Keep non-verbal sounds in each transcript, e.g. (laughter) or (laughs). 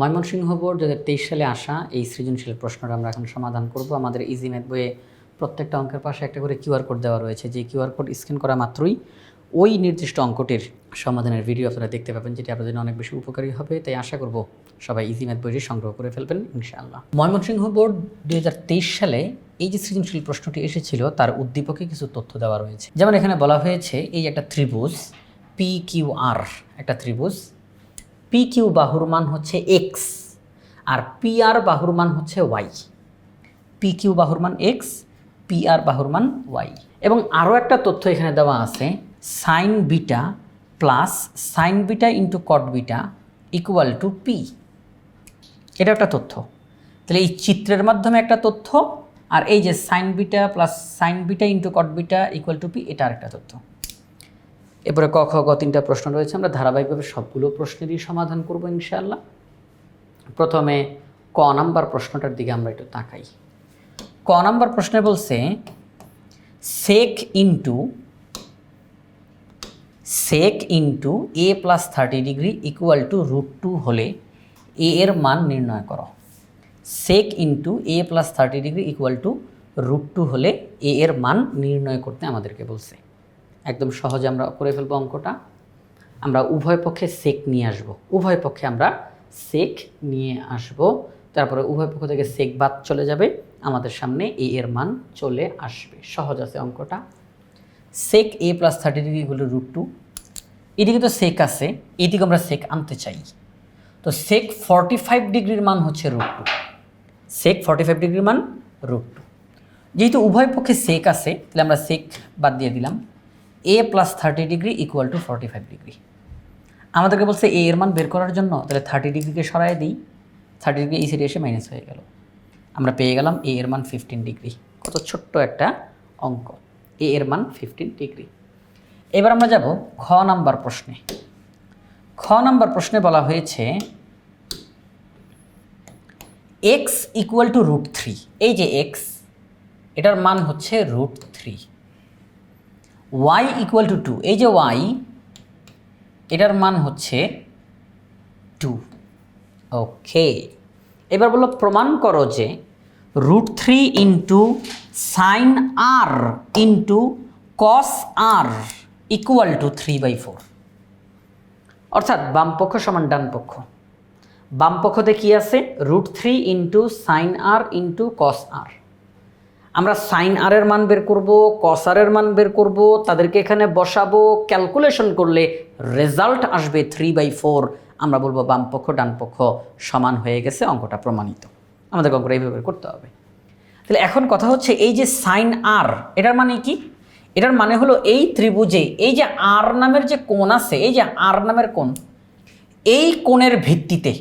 Mymensingh board দু তেইশ সালে আসা এই সৃজনশীল প্রশ্নটা আমরা এখন সমাধান করব। আমাদের ইজি ম্যাথ বইয়ে প্রত্যেকটা অঙ্কের পাশে একটা করে কিউআর কোড দেওয়া রয়েছে। যে কিউআর কোড স্ক্যান করা মাত্রই ওই নির্দিষ্ট অঙ্কটির সমাধানের ভিডিও আপনারা দেখতে পাবেন, যেটি আপনাদের অনেক বেশি উপকারী হবে। তাই আশা করব সবাই ইজি ম্যাথ বইটি সংগ্রহ করে ফেলবেন, ইনশাআল্লাহ। ময়মনসিংহ বোর্ড দু হাজার তেইশ সালে এই যে সৃজনশীল প্রশ্নটি এসেছিল, তার উদ্দীপকে কিছু তথ্য দেওয়া রয়েছে। যেমন এখানে বলা হয়েছে, এই একটা ত্রিভুজ পি কিউ আর একটা ত্রিভুজ পি কিউ বাহুর মান হচ্ছে এক্স আর পি আর বাহুর মান হচ্ছে ওয়াই পি কিউ বাহুর মান এক্স পি আর বাহুর মান ওয়াই এবং আরও একটা তথ্য এখানে দেওয়া আছে sine beta plus sine beta into cot beta equal to P এটা একটা তথ্য। তাহলে এই চিত্রের মাধ্যমে একটা তথ্য আর এই যে sine beta plus sine beta into cot beta equal to P এটা আরেকটা তথ্য। এরপরে ক, খ তিনটা প্রশ্ন রয়েছে। আমরা ধারাবাহিকভাবে সবগুলো প্রশ্নেরই সমাধান করব ইনশাআল্লাহ। প্রথমে ক নাম্বার প্রশ্নটার দিকে আমরা একটু তাকাই। ক নাম্বার প্রশ্নে বলছে sec into sec into A plus thirty degree equal to root two হলে এ এর মান নির্ণয় করো। Sec into A plus thirty degree equal to root two হলে এ এর মান নির্ণয় করতে আমাদেরকে বলছে। একদম সহজে আমরা করে ফেলব অঙ্কটা। আমরা উভয় পক্ষে সেক নিয়ে আসব। উভয় পক্ষে আমরা সেক নিয়ে আসব। তারপরে উভয় পক্ষ থেকে সেক বাদ চলে যাবে। আমাদের সামনে এ এর মান চলে আসবে। সহজ আছে অঙ্কটা। Sec A plus thirty degree হলো রুট টু এদিকে তো সেক আছে। এদিকে আমরা সেক আনতে চাই। তো সেক ফর্টি ফাইভ ডিগ্রির মান হচ্ছে root two sec forty five ডিগ্রির মান রুট টু যেহেতু উভয় পক্ষে সেক আছে, তাহলে আমরা সেক বাদ দিয়ে দিলাম। A plus thirty degree equal to forty five degree আমাদেরকে বলছে এ এর মান বের করার জন্য, তাহলে থার্টি ডিগ্রিকে সরাই দিই থার্টি ডিগ্রি এই সাইডে এসে মাইনাস হয়ে গেল। আমরা পেয়ে গেলাম এ এর মান ফিফটিন ডিগ্রি কত ছোট্ট একটা অঙ্ক। এ এর মান ফিফটিন ডিগ্রি এবার আমরা যাব খ নাম্বার প্রশ্নে। খ নাম্বার প্রশ্নে বলা হয়েছে X equal to root three এই যে এক্স এটার মান হচ্ছে root three Y equal to two এই যে ওয়াই এটার মান হচ্ছে টু ওকে এবার বলল প্রমাণ করো যে root three into sine R into cos R equal to three by four অর্থাৎ বাম পক্ষ সমান ডান পক্ষ। বাম পক্ষতে কি আছে? Root three into sine R into cos R আমরা সাইন আর এর মান বের করব কস আর এর মান বের করব, তাদেরকে এখানে বসাবো। ক্যালকুলেশন করলে রেজাল্ট আসবে থ্রি বাই ফোর আমরা বলব বাম পক্ষ, ডান পক্ষ সমান হয়ে গেছে, অঙ্কটা প্রমাণিত। আমাদের অঙ্কটা এইভাবে করতে হবে। তাহলে এখন কথা হচ্ছে এই যে সাইন আর এটার মানে কি? এটার মানে হলো এই ত্রিভুজে, এই যে আর নামের যে কোণ আছে, এই যে আর নামের কোণ, এই কোণের ভিত্তিতে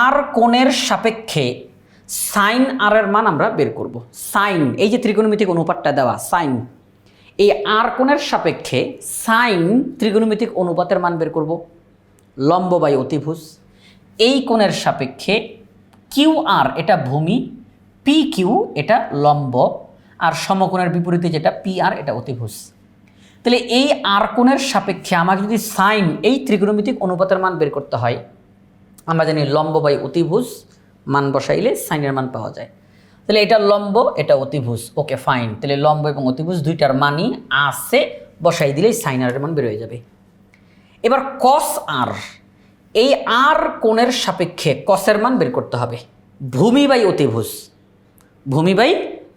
আর কোণের সাপেক্ষে সাইন আর এর মান আমরা বের করব। সাইন, এই যে ত্রিকোণমিতিক অনুপাতটা দেওয়া, সাইন। এই আর কোণের সাপেক্ষে সাইন ত্রিকোণমিতিক অনুপাতের মান বের করব। লম্ব বাই অতিভুজ। এই কোণের সাপেক্ষে কিউ আর এটা ভূমি, পি কিউ এটা লম্ব, আর সমকোণের বিপরীতে যেটা পি আর এটা অতিভুজ। তাহলে এই আর কোণের সাপেক্ষে আমাকে যদি সাইন, এই ত্রিকোণমিতিক অনুপাতের মান বের করতে হয়, আমরা জানি লম্ব বাই অতিভুজ মান বসাইলে সাইনের মান পাওয়া যায়। তাহলে এটা লম্ব, এটা অতিভুজ। ওকে ফাইন তাহলে লম্ব এবং অতিভুজ দুইটার মানই আছে, বসাই দিলেই সাইনারের মান বের হয়ে যাবে। এবার কস আর এই আর কোণের সাপেক্ষে কসের মান বের করতে হবে। ভূমি বাই অতিভুজ। ভূমি বাই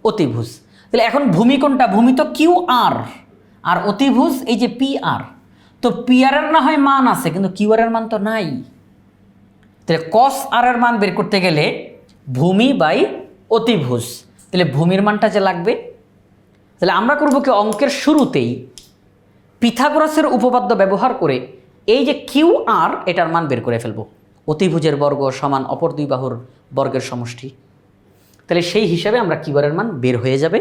অতিভুজ। তাহলে এখন ভূমি কোনটা ভূমি তো কিউ আর আর অতিভুজ এই যে পি আর তো পি আর না হয় মান আছে, কিন্তু কিউ এর মান তো নাই। তাহলে কস আর এর মান বের করতে গেলে ভূমি বাই অতিভুজ। তাহলে ভূমির মানটা যে লাগবে? তাহলে আমরা করব কি অঙ্কের শুরুতেই পিথাগোরাসের উপপাদ্য ব্যবহার করে এই যে কিউ আর এটার মান বের করে ফেলব। অতিভুজের বর্গ সমান অপর দুই বাহুর বর্গের সমষ্টি। তাহলে সেই হিসাবে আমরা কিউআরের মান বের হয়ে যাবে।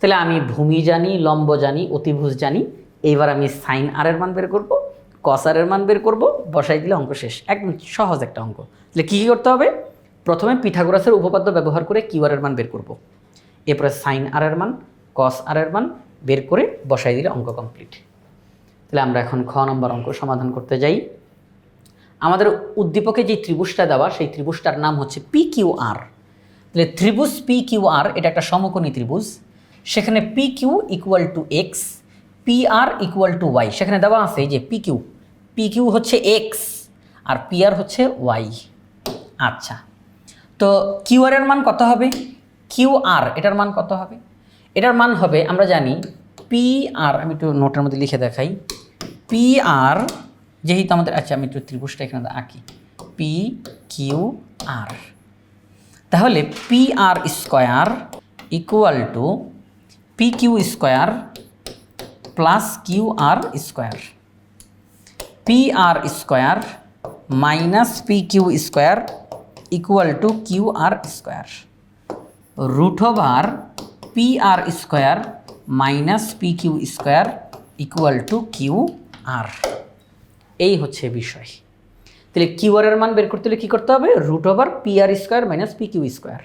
তাহলে আমি ভূমি জানি, লম্ব জানি, অতিভুজ জানি, এইবার আমি সাইন আর এর মান বের করব। কস আর মান বের করব, বসাই দিলে অঙ্ক শেষ। একদম সহজ একটা অঙ্ক। তাহলে কী কী করতে হবে? প্রথমে পিথাগোরাসের উপপাদ্য ব্যবহার করে কিউআর এর মান বের করব। এরপরে সাইন আর এর মান, কস আর এর মান বের করে বসাই দিলে অঙ্ক কমপ্লিট। তাহলে আমরা এখন খ নম্বর অঙ্ক সমাধান করতে যাই। আমাদের উদ্দীপকে যে ত্রিভুজটা দেওয়া, সেই ত্রিভুজটার নাম হচ্ছে পি কিউ আর। তাহলে ত্রিভুজ পি কিউ আর, এটা একটা সমকোণী ত্রিভুজ। সেখানে P Q equal to X P R equal to Y সেখানে দেওয়া আছে যে পি কিউ পি কিউ হচ্ছে এক্স আর পি আর হচ্ছে ওয়াই আচ্ছা তো কিউ আর এর মান কত হবে? কিউ আর এটার মান কত হবে? এটার মান হবে, আমরা জানি পি আর আমি একটু নোটের মধ্যে লিখে দেখাই। পি আর যেহেতু আমাদের আচ্ছা আমি একটু ত্রিভুজটা এখানে আঁকি। পি কিউ আর তাহলে P R square equal to P Q square plus Q R square P R square minus P Q square equal to Q R square root over P R square minus P Q square equal to Q R এই হচ্ছে বিষয়। তাহলে Q আর মান বের করতে হলে কী করতে হবে? Root over P R square minus P Q square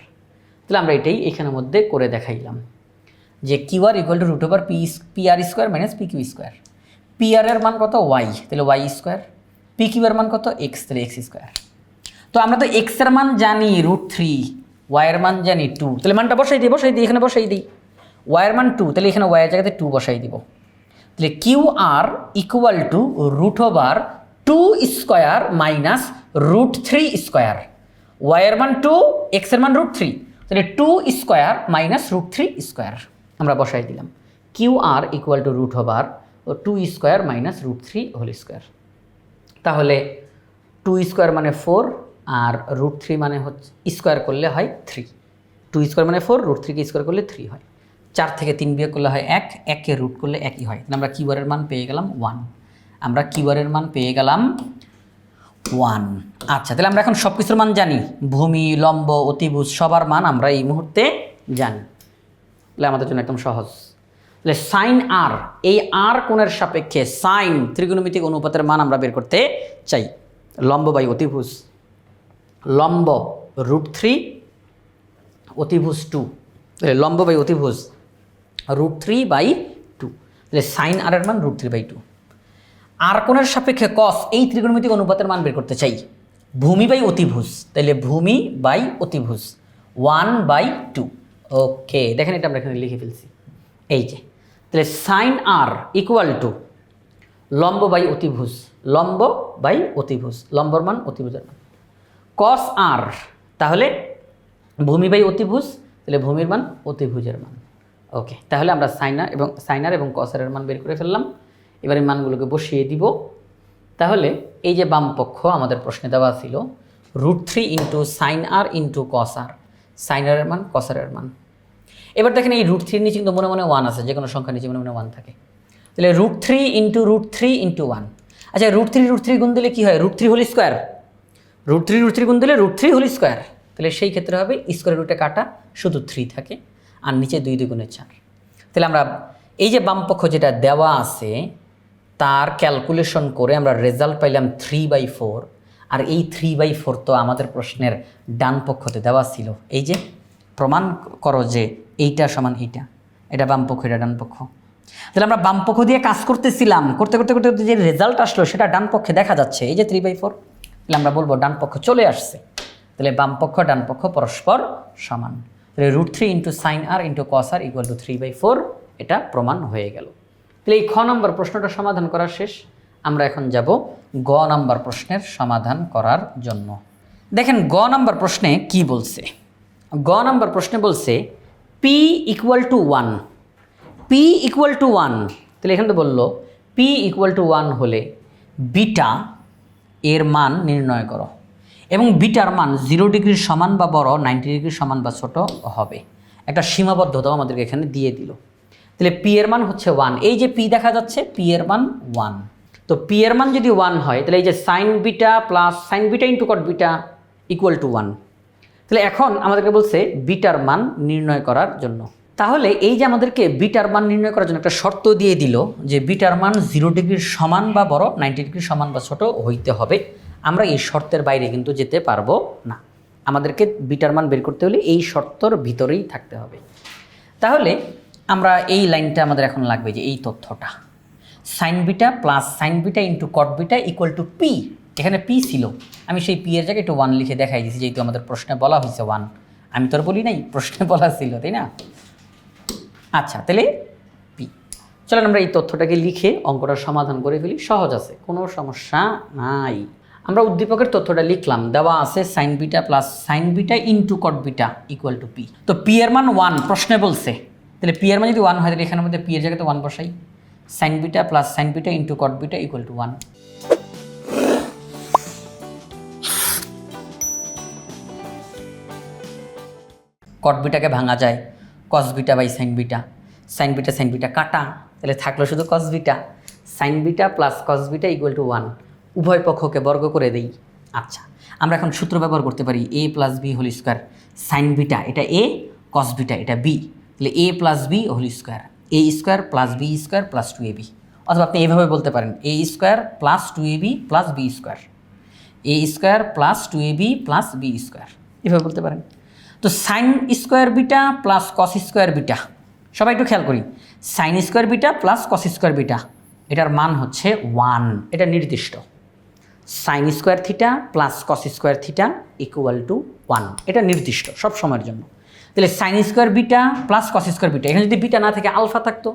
তাহলে আমরা এটাই এখানের মধ্যে করে দেখাইলাম। যে Q R equal to root over P P R square minus P Q square P এর মান কত? ওয়াই তাহলে ওয়াই স্কোয়ার পি কিউ এর মান কত? এক্স তাহলে এক্স স্কোয়ার তো আমরা তো এক্সের মান জানি রুট থ্রি ওয়াই এর মান জানি টু তাহলে মানটা বসাই দিই বসাই দিই, এখানে বসাই দিই। ওয়াই এর মান টু তাহলে এখানে ওয়াই এর জায়গাতে টু বসাই দিব। তাহলে Q R equal to root over two square minus root three square Y এর মান টু এক্সের মান রুট থ্রি তাহলে two square minus root three square আমরা বসাই দিলাম। Q R equal to root over two square minus root three whole square তাহলে two square মানে ফোর আর রুট থ্রি মানে হচ্ছে স্কোয়ার করলে হয় থ্রি টু স্কোয়ার মানে ফোর রুট থ্রিকে স্কোয়ার করলে থ্রি হয়। চার থেকে তিন বিয়োগ করলে হয় এক এককে রুট করলে একই হয়। আমরা কিউআরের মান পেয়ে গেলাম ওয়ান আমরা কিউআরের মান পেয়ে গেলাম ওয়ান আচ্ছা তাহলে আমরা এখন সব কিছুর মান জানি। ভূমি, লম্ব, অতিভুজ, সবার মান আমরা এই মুহূর্তে জানি। তাহলে আমাদের জন্য একদম সহজ। তাহলে সাইন আর এই আর কোণের সাপেক্ষে সাইন ত্রিগুণমিতিক অনুপাতের মান আমরা বের করতে চাই। লম্ব বাই অতিভুজ, লম্ব রুট থ্রি, অতিভুজ টু। লম্ব বাই অতিভুজ, রুট থ্রি বাই টু। তাহলে সাইন আর এর মান রুট থ্রি বাই টু। আর কোণের সাপেক্ষে কস এই ত্রিগুণমিতিক অনুপাতের মান বের করতে চাই। ভূমি বাই অতিভুজ, তাহলে ভূমি বাই অতিভুজ ওয়ান বাই টু ওকে দেখেন এটা আমরা এখানে লিখে ফেলছি। এই যে তাহলে সাইন আর ইকুয়াল টু লম্ব বাই অতিভুজ, লম্ব বাই অতিভুজ, লম্বর মান অতিভুজের মান। কস আর তাহলে ভূমি বাই অতিভুজ, তাহলে ভূমির মান অতিভুজের মান। ওকে তাহলে আমরা সাইনার এবং সাইনার এবং কসারের মান বের করে ফেললাম। এবার এই মানগুলোকে বসিয়ে দিব। তাহলে এই যে বাম পক্ষ, আমাদের প্রশ্নে দেওয়া ছিল root three into sine R into cos R সাইনারের মান কসারের মান। এবার দেখেন এই রুট থ্রির নিচে কিন্তু মনে মনে ওয়ান আছে যে কোনো সংখ্যা নিচে মনে মনে ওয়ান থাকে। তাহলে root three into root three into one আচ্ছা রুট থ্রি রুট থ্রি গুণ দিলে কী হয়? Root three whole square root three root three গুণ দিলে রুট থ্রি হোল স্কোয়ার তাহলে সেই ক্ষেত্রে হবে স্কোয়ার রুটে কাটা, শুধু থ্রি থাকে, আর নিচে দুই দুই গুণের চার। তাহলে আমরা এই যে বামপক্ষ যেটা দেওয়া আছে, তার ক্যালকুলেশন করে আমরা রেজাল্ট পাইলাম থ্রি বাই ফোর আর এই থ্রি বাই ফোর তো আমাদের প্রশ্নের ডান পক্ষতে দেওয়া ছিল। এই যে প্রমাণ করো যে এইটা সমান এইটা। এটা বামপক্ষ এটা ডানপক্ষ তাহলে আমরা বামপক্ষ দিয়ে কাজ করতেছিলাম। করতে করতে করতে করতে যে রেজাল্ট আসলো সেটা ডানপক্ষে দেখা যাচ্ছে। এই যে থ্রি বাই ফোর তাহলে আমরা বলব ডানপক্ষ চলে আসছে। তাহলে বামপক্ষ ডানপক্ষ পরস্পর সমান। তাহলে root three into sine R into cos R equal to three by four এটা প্রমাণ হয়ে গেল। তাহলে এই খ নম্বর প্রশ্নটা সমাধান করা শেষ। আমরা এখন যাব গ নম্বর প্রশ্নের সমাধান করার জন্য। দেখেন গ নম্বর প্রশ্নে কি বলছে? গ নম্বর প্রশ্নে বলছে P equal to one P equal to one তাহলে এখানে তো বলল পি ইকুয়াল টু ওয়ান হলে বিটা এর মান নির্ণয় করো। এবং বিটার মান জিরো ডিগ্রির সমান বা বড় নাইনটি ডিগ্রির সমান বা ছোট হবে। একটা সীমাবদ্ধতাও আমাদেরকে এখানে দিয়ে দিল। তাহলে পি এর মান হচ্ছে ওয়ান এই যে পি দেখা যাচ্ছে পি এর মান ওয়ান তো পি এর মান যদি ওয়ান হয়, তাহলে এই যে sine beta plus sine beta into cot beta equal to one তাহলে এখন আমাদেরকে বলছে বিটার মান নির্ণয় করার জন্য। তাহলে এই যে আমাদেরকে বিটার মান নির্ণয় করার জন্য একটা শর্ত দিয়ে দিল যে বিটার মান জিরো ডিগ্রির সমান বা বড়, নাইনটি ডিগ্রির সমান বা ছোট হইতে হবে, আমরা এই শর্তের বাইরে কিন্তু যেতে পারব না। আমাদেরকে বিটার মান বের করতে হলে এই শর্তর ভিতরেই থাকতে হবে। তাহলে আমরা এই লাইনটা আমাদের এখন লাগবে যে এই তথ্যটা। Sine beta plus sine beta into cot beta equal to P. এখানে পি ছিল। আমি সেই পি এর জায়গায় একটু ওয়ান লিখে দেখাই দিয়েছি যেহেতু আমাদের প্রশ্নে বলা হয়েছে ওয়ান আমি তো আর বলি নাই, প্রশ্নে (laughs) বলা ছিল, তাই না? আচ্ছা তাহলে পি চলেন আমরা এই তথ্যটাকে লিখে অঙ্কটা সমাধান করে ফেলি। সহজ আছে, কোনো সমস্যা নাই। আমরা উদ্দীপকের তথ্যটা লিখলাম, দেওয়া আছে sine beta plus sine beta into cot beta equal to P তো পি এর মান ওয়ান প্রশ্নে বলছে। তাহলে পি এর মান যদি ওয়ান হয়, তাহলে এখানের মধ্যে পি এর জায়গাতে ওয়ান বসাই। Sine beta plus sine beta into cot beta equal to one cot বিটাকে ভাঙা যায়, cos beta by sine beta. Sine beta sine beta কাটা, তাহলে থাকল শুধু cos beta. Sine beta plus cos beta equal to one উভয় পক্ষকে বর্গ করে দেই। আচ্ছা আমরা এখন সূত্র ব্যবহার করতে পারি A plus B whole square sine beta, এটা এ কস বিটা, এটা বি তাহলে A plus B whole square A square plus B square plus two A B অথবা আপনি এইভাবে বলতে পারেন A square plus two A B plus B square A square plus two A B plus B square এভাবে বলতে পারেন। তো sine square beta plus cos square beta সবাই একটু খেয়াল করি। Sine square beta plus cos square beta এটার মান হচ্ছে ওয়ান এটা নির্দিষ্ট। Sine square theta plus cos square theta equal to one এটা নির্দিষ্ট সব সময়ের জন্য। তাহলে sine square beta plus cos square beta এখানে যদি বিটা না থাকে আলফা থাকতো।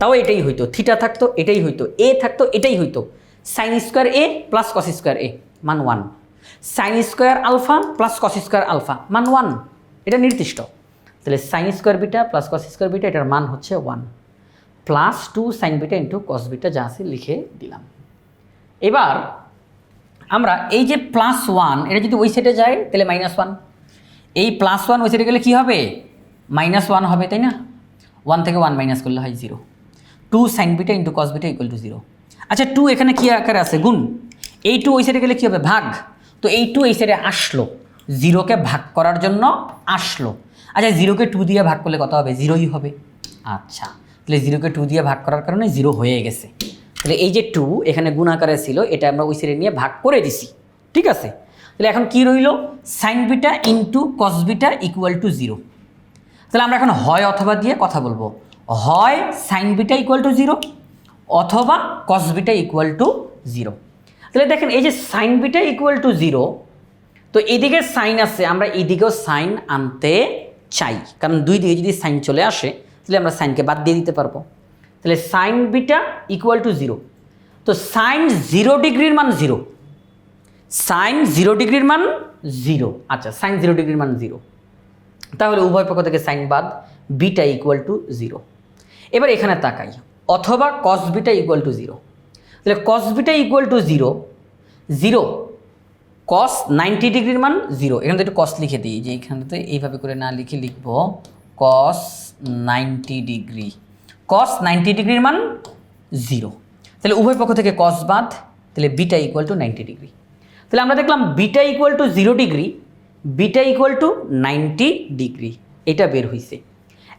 তাও এটাই হইতো। থিটা থাকতো, এটাই হইতো। এ থাকতো, এটাই হইতো। Sine square A plus cos square A মান one sine square alpha plus cos square alpha মান ওয়ান এটা নির্দিষ্ট। তাহলে sine square beta plus cos square beta এটার মান হচ্ছে one plus two sine beta into cos beta যা আছে লিখে দিলাম। এবার আমরা এই যে প্লাস ওয়ান এটা যদি ওই সাইডে যায়, তাহলে মাইনাস ওয়ান এই প্লাস ওয়ান ওই সাইডে গেলে কী হবে? মাইনাস ওয়ান হবে, তাই না? ওয়ান থেকে ওয়ান মাইনাস করলে হয় zero two sine beta into cos beta equal to zero আচ্ছা টু এখানে কী আকারে আছে? গুণ। এই টু ওই সাইডে গেলে কী হবে? ভাগ। তো এই টু এই সাইডে আসলো। জিরোকে ভাগ করার জন্য আসলো। আচ্ছা জিরোকে টু দিয়ে ভাগ করলে কত হবে? জিরোই হবে। আচ্ছা তাহলে জিরোকে টু দিয়ে ভাগ করার কারণে জিরো হয়ে গেছে। তাহলে এই যে টু এখানে গুণ আকারে ছিল, এটা আমরা ওই সাইডে নিয়ে ভাগ করে দিছি। ঠিক আছে? তাহলে এখন কি রইল? Sine beta into cos beta equal to zero তাহলে আমরা এখন হয় অথবা দিয়ে কথা বলব। হয় sine beta equal to zero অথবা cos beta equal to zero তাহলে দেখেন, এই যে sine beta equal to zero তো এদিকে সাইন আছে, আমরা এদিকেও সাইন আনতে চাই। কারণ দুই দিকে যদি সাইন চলে আসে, তাহলে আমরা সাইনকে বাদ দিয়ে দিতে পারব। তাহলে sine beta equal to zero তো সাইন জিরো ডিগ্রির মান জিরো সাইন জিরো ডিগ্রির মান জিরো আচ্ছা সাইন জিরো ডিগ্রির মান জিরো তাহলে উভয় পক্ষ থেকে সাইন বাদ বিটা ইকুয়াল টু জিরো এবার এখানে তাকাই। অথবা cos beta equal to zero তাহলে cos beta equal to zero zero. Cos ninety ডিগ্রির মান জিরো। এখানে তো একটু কস লিখে দিই, যে এখানেতে এইভাবে করে না লিখে লিখব। Cos ninety degree. Cos ninety ডিগ্রির মান জিরো। তাহলে উভয় পক্ষ থেকে কস বাদ, তাহলে beta equal to ninety degree. তাহলে আমরা দেখলাম beta equal to zero degree, beta equal to ninety degree. এটা বের হয়েছে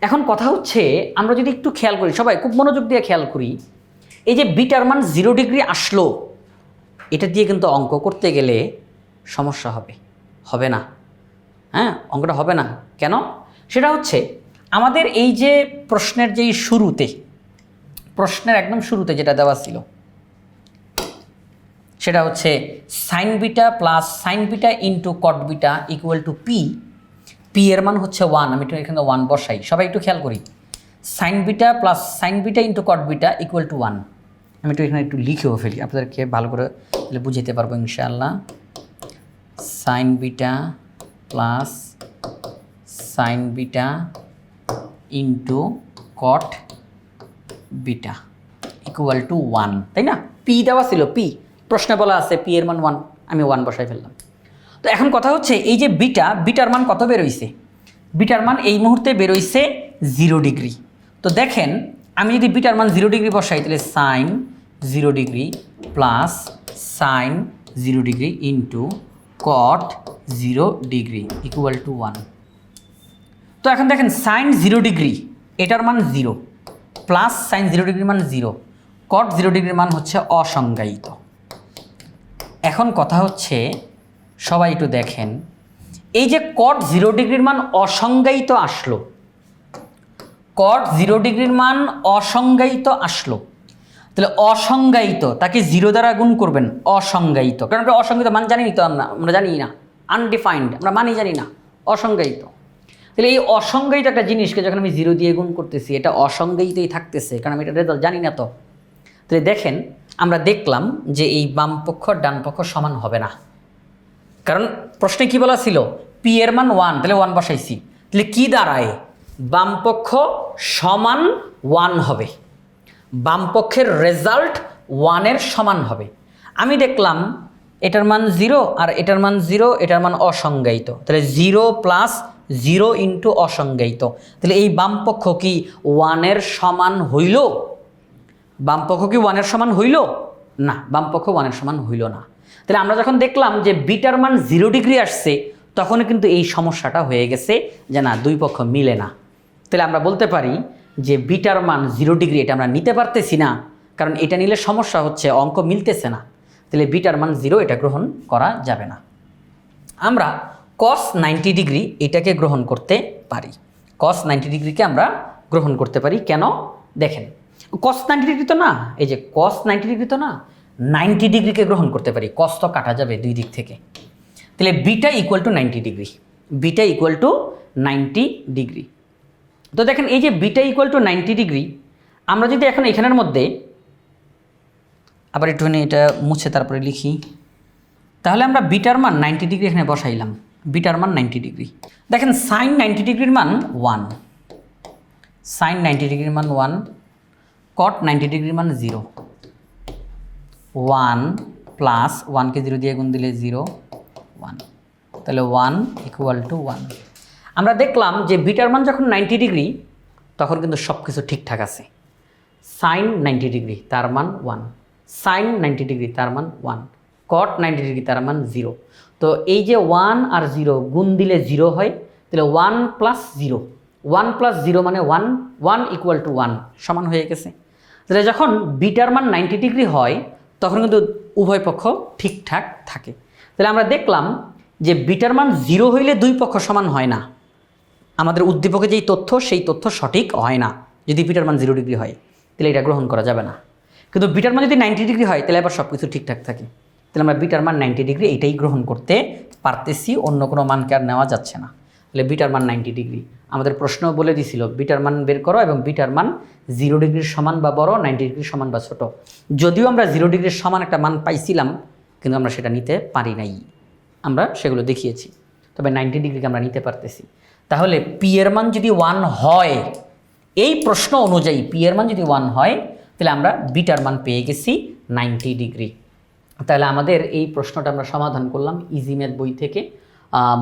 এখন কথা হচ্ছে, আমরা যদি একটু খেয়াল করি, সবাই খুব মনোযোগ দিয়ে খেয়াল করি, এই যে বিটার মান জিরো ডিগ্রি আসলো এটা দিয়ে কিন্তু অঙ্ক করতে গেলে সমস্যা হবে হবে না। হ্যাঁ অঙ্কটা হবে না। কেন? সেটা হচ্ছে আমাদের এই যে প্রশ্নের যেই শুরুতে, প্রশ্নের একদম শুরুতে যেটা দেওয়া ছিল, সেটা হচ্ছে sine beta plus sine beta into cot beta equal to P P এর মান হচ্ছে ওয়ান আমি একটু এখানে ওয়ান বসাই। সবাই একটু খেয়াল করি। Sine beta plus sine beta into cot beta equal to one আমি একটু এখানে একটু লিখেও ফেলি। আপনাদেরকে ভালো করে তাহলে বুঝাতে পারব ইনশাআল্লাহ। Sine beta plus sine beta into cot beta equal to one তাই না? পি দেওয়া ছিল পি প্রশ্নে বলা আছে পি এর মান ওয়ান আমি ওয়ান বসাই ফেললাম। তো এখন কথা হচ্ছে, এই যে বিটা বিটার মান কত বেরোইছে বিটার মান এই মুহূর্তে বেরোইছে জিরো ডিগ্রি তো দেখেন, আমি যদি বিটার মান জিরো ডিগ্রি বসাই, তাহলে sine zero degree plus sine zero degree into cot zero degree equal to one তো এখন দেখেন সাইন জিরো ডিগ্রি এটার মান জিরো প্লাস সাইন জিরো ডিগ্রির মান জিরো কট জিরো ডিগ্রির মান হচ্ছে অসংজ্ঞায়িত। এখন কথা হচ্ছে, সবাই একটু দেখেন, এই যে কট জিরো ডিগ্রির মান অসংজ্ঞায়িত আসলো কট জিরো ডিগ্রির মান অসংজ্ঞায়িত আসলো তাহলে অসংজ্ঞায়িত, তাকে জিরো দ্বারা গুণ করবেন, অসংজ্ঞায়িত। কারণ আমরা অসংজ্ঞায়িত মান জানি তো আমরা আমরা জানি না। আনডিফাইন্ড আমরা মানি জানি না। অসংজ্ঞায়িত। তাহলে এই অসংজ্ঞায়িত একটা জিনিসকে যখন আমি জিরো দিয়ে গুণ করতেছি, এটা অসংজ্ঞায়িতই থাকতেছে, কারণ আমি এটা রেজাল্ট জানি না তো। তাহলে দেখেন, আমরা দেখলাম যে এই বাম পক্ষ ডান পক্ষ সমান হবে না। কারণ প্রশ্নে কি বলা ছিল? পি এর মান ওয়ান তাহলে ওয়ান বসাইছি। তাহলে কি দাঁড়ায়? বামপক্ষ সমান ওয়ান হবে। বামপক্ষের রেজাল্ট ওয়ানের সমান হবে। আমি দেখলাম এটার মান জিরো আর এটার মান জিরো, এটার মান অসংজ্ঞায়িত। তাহলে জিরো প্লাস জিরো ইন্টু অসংজ্ঞায়িত। তাহলে এই বামপক্ষ কি ওয়ানের সমান হইল? বামপক্ষ কি ওয়ানের সমান হইল? না, বামপক্ষ ওয়ানের সমান হইল না। তাহলে আমরা যখন দেখলাম যে বিটার মান জিরো ডিগ্রি আসছে তখন কিন্তু এই সমস্যাটা হয়ে গেছে যে না, দুই পক্ষ মিলে না। তাহলে আমরা বলতে পারি যে বিটার মান জিরো ডিগ্রি এটা আমরা নিতে পারতেছি না, কারণ এটা নিলে সমস্যা হচ্ছে, অঙ্ক মিলতেছে না। তাহলে বিটার মান জিরো এটা গ্রহণ করা যাবে না। আমরা কস নাইনটি ডিগ্রি এটাকে গ্রহণ করতে পারি। কস নাইনটি ডিগ্রিকে আমরা গ্রহণ করতে পারি, কেন? দেখেন কস নাইনটি ডিগ্রি তো না, এই যে কস নাইনটি ডিগ্রি তো না, নাইনটি ডিগ্রিকে গ্রহণ করতে পারি কস তো কাটা যাবে দুই দিক থেকে। তাহলে beta equal to ninety degree, beta equal to ninety degree. তো দেখেন, এই যে beta equal to ninety degree আমরা যদি এখন এখানের মধ্যে, আবার একটুখানি এটা মুছে তারপরে লিখি, তাহলে আমরা বিটার মান নাইনটি ডিগ্রি এখানে বসাইলাম। বিটার মান নাইনটি ডিগ্রি দেখেন সাইন নাইনটি ডিগ্রির মান ওয়ান সাইন নাইনটি ডিগ্রির মান ওয়ান কট নাইনটি ডিগ্রির মান জিরো ওয়ান প্লাস ওয়ানকে জিরো দিয়ে গুণ দিলে জিরো ওয়ান তাহলে ওয়ান ইকুয়াল টু ওয়ান আমরা দেখলাম যে বিটার মান যখন নাইনটি ডিগ্রি তখন কিন্তু সব কিছু ঠিকঠাক আছে। সাইন নাইনটি ডিগ্রি তার মান ওয়ান সাইন নাইনটি ডিগ্রি তার মান ওয়ান কট নাইনটি ডিগ্রি তার মান জিরো তো এই যে ওয়ান আর জিরো গুণ দিলে জিরো হয়, তাহলে one plus zero one plus zero মানে one one equal to one সমান হয়ে গেছে। তাহলে যখন বিটার মান নাইনটি ডিগ্রি হয়, তখন কিন্তু উভয় পক্ষ ঠিকঠাক থাকে। তাহলে আমরা দেখলাম যে বিটার মান জিরো হইলে দুই পক্ষ সমান হয় না। আমাদের উদ্দীপকে যেই তথ্য, সেই তথ্য সঠিক হয় না। যদি বিটার মান জিরো ডিগ্রি হয়, তাহলে এটা গ্রহণ করা যাবে না। কিন্তু বিটার মান যদি নাইনটি ডিগ্রি হয়, তাহলে আবার সব কিছু ঠিকঠাক থাকে। তাহলে আমরা বিটার মান নাইনটি ডিগ্রি এটাই গ্রহণ করতে পারতেছি, অন্য কোনো মানকে আর নেওয়া যাচ্ছে না। তাহলে বিটার মান নাইনটি ডিগ্রি আমাদের প্রশ্ন বলে দিছিল বিটার মান বের করো এবং বিটার মান জিরো ডিগ্রির সমান বা বড় নাইনটি ডিগ্রির সমান বা ছোট। যদিও আমরা জিরো ডিগ্রির সমান একটা মান পাইছিলাম, কিন্তু আমরা সেটা নিতে পারি নাই। আমরা সেগুলো দেখিয়েছি। তবে নাইনটি ডিগ্রিকে আমরা নিতে পারতেছি। তাহলে পি এর মান যদি ওয়ান হয়, এই প্রশ্ন অনুযায়ী পি এর মান যদি ওয়ান হয়, তাহলে আমরা বিটার মান পেয়ে গেছি নাইনটি ডিগ্রি তাহলে আমাদের এই প্রশ্নটা আমরা সমাধান করলাম ইজি ম্যাথ বই থেকে।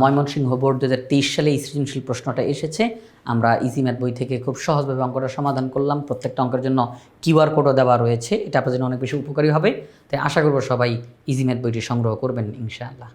ময়মনসিংহ বোর্ড দু হাজার তেইশ সালে এই সৃজনশীল প্রশ্নটা এসেছে। আমরা ইজি ম্যাথ বই থেকে খুব সহজভাবে অঙ্কটা সমাধান করলাম। প্রত্যেকটা অঙ্কের জন্য কিউআর কোডও দেওয়া রয়েছে। এটা আপনার জন্য অনেক বেশি উপকারী হবে। তাই আশা করব সবাই ইজি ম্যাথ বইটি সংগ্রহ করবেন, ইনশাআল্লাহ।